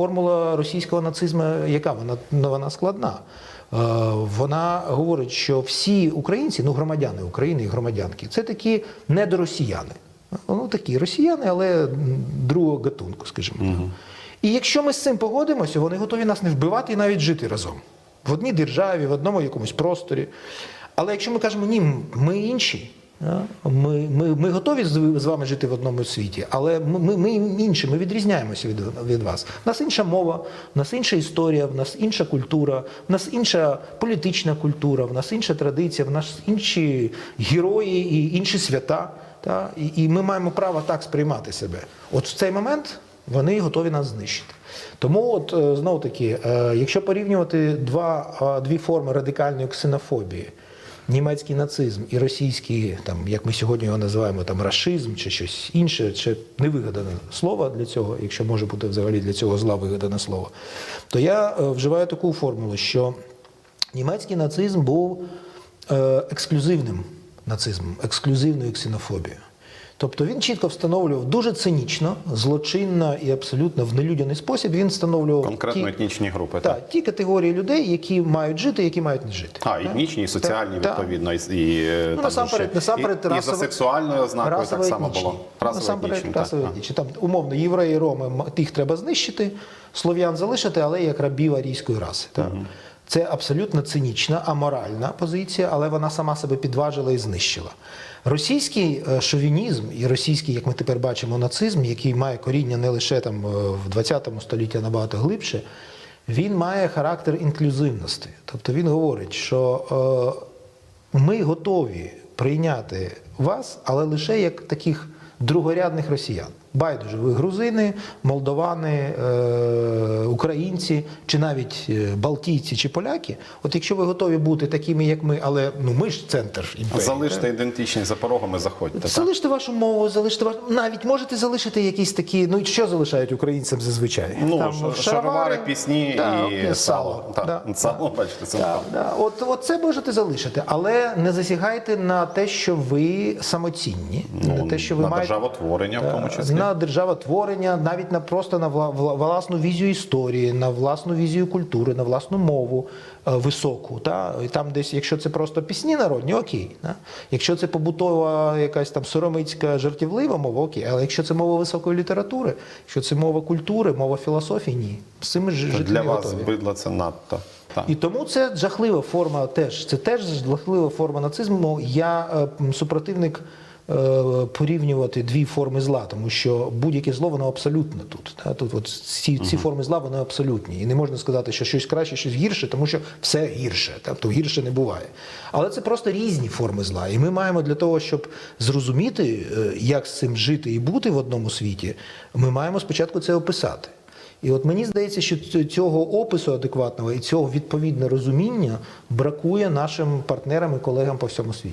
формула російського нацизму, яка вона, вона складна. Е, Вона говорить, що всі українці, ну громадяни України і громадянки, це такі недоросіяни. Ну такі росіяни, але другого гатунку, скажімо так. І якщо ми з цим погодимося, вони готові нас не вбивати і навіть жити разом в одній державі, в одному якомусь просторі. Але якщо ми кажемо, ні, ми інші. Ми, ми, ми готові з вами жити в одному світі, але ми, ми, інші, ми відрізняємося від, від вас. У нас інша мова, в нас інша історія, в нас інша культура, в нас інша політична культура, в нас інша традиція, в нас інші герої і інші свята. Та? І, і ми маємо право так сприймати себе. От в цей момент вони готові нас знищити. Тому, от е, знову таки, е, якщо порівнювати два, дві форми радикальної ксенофобії, німецький нацизм і російський, там, як ми сьогодні його називаємо, там расизм чи щось інше, чи невигадане слово для цього, якщо може бути взагалі для цього зла вигадане слово, то я е, вживаю таку формулу, що німецький нацизм був е, ексклюзивним нацизмом, ексклюзивною ксенофобією. Тобто він чітко встановлював дуже цинічно, злочинно і абсолютно в нелюдяний спосіб. Він встановлював Конкретно ті, етнічні групи. та, ті категорії людей, які мають жити, які мають не жити. А, етнічні, і соціальні, так. відповідно, і, і е, там насамперед- насамперед і, і за сексуальною ознакою так само було. Насамперед, Расово-етнічні, расово етнічні. Там умовно євреї, роми, тих треба знищити, слов'ян залишити, але як рабів арійської раси. Так? Це абсолютно цинічна, аморальна позиція, але вона сама себе підважила і знищила. Російський е, шовінізм і російський, як ми тепер бачимо, нацизм, який має коріння не лише там е, в 20 столітті, а набагато глибше, він має характер інклюзивності. Тобто він говорить, що е, ми готові прийняти вас, але лише як таких другорядних росіян. Байдуже, ви грузини, молдовани, українці, чи навіть е, балтійці чи поляки. От якщо ви готові бути такими, як ми, але ну ми ж центр імперії. Залиште ідентичність за порогами, заходьте. так. Вашу мову, залиште ваш... навіть можете залишити якісь такі. Ну що залишають українцям зазвичай? Ну, ш- шаровари, пісні Да, і окей, сало. Так, Да, сало, бачите, це Да, да. От, от це можете залишити, але не засягайте на те, що ви самоцінні, Ну, на те, що ви на маєте державотворення в тому Да, числі. на державотворення, навіть на просто на вла- вла- власну візію історії, на власну візію культури, на власну мову е, високу. Та? І там десь, якщо це просто пісні народні, окей. Да? Якщо це побутова якась там соромицька жартівлива мова, окей. Але якщо це мова високої літератури, якщо це мова культури, мова філософії, ні. З цим жити Для не вас готові. бидло це надто. Так. І тому це жахлива форма теж. Це теж жахлива форма нацизму. Я е, супротивник порівнювати дві форми зла, тому що будь-яке зло воно абсолютно тут. Та? Тут от ці, ці форми зла вони абсолютні. І не можна сказати, що щось краще, щось гірше, тому що все гірше. Тобто гірше не буває. Але це просто різні форми зла. І ми маємо для того, щоб зрозуміти, е, як з цим жити і бути в одному світі, ми маємо спочатку це описати. І от мені здається, що цього опису адекватного і цього відповідне розуміння бракує нашим партнерам і колегам по всьому світі.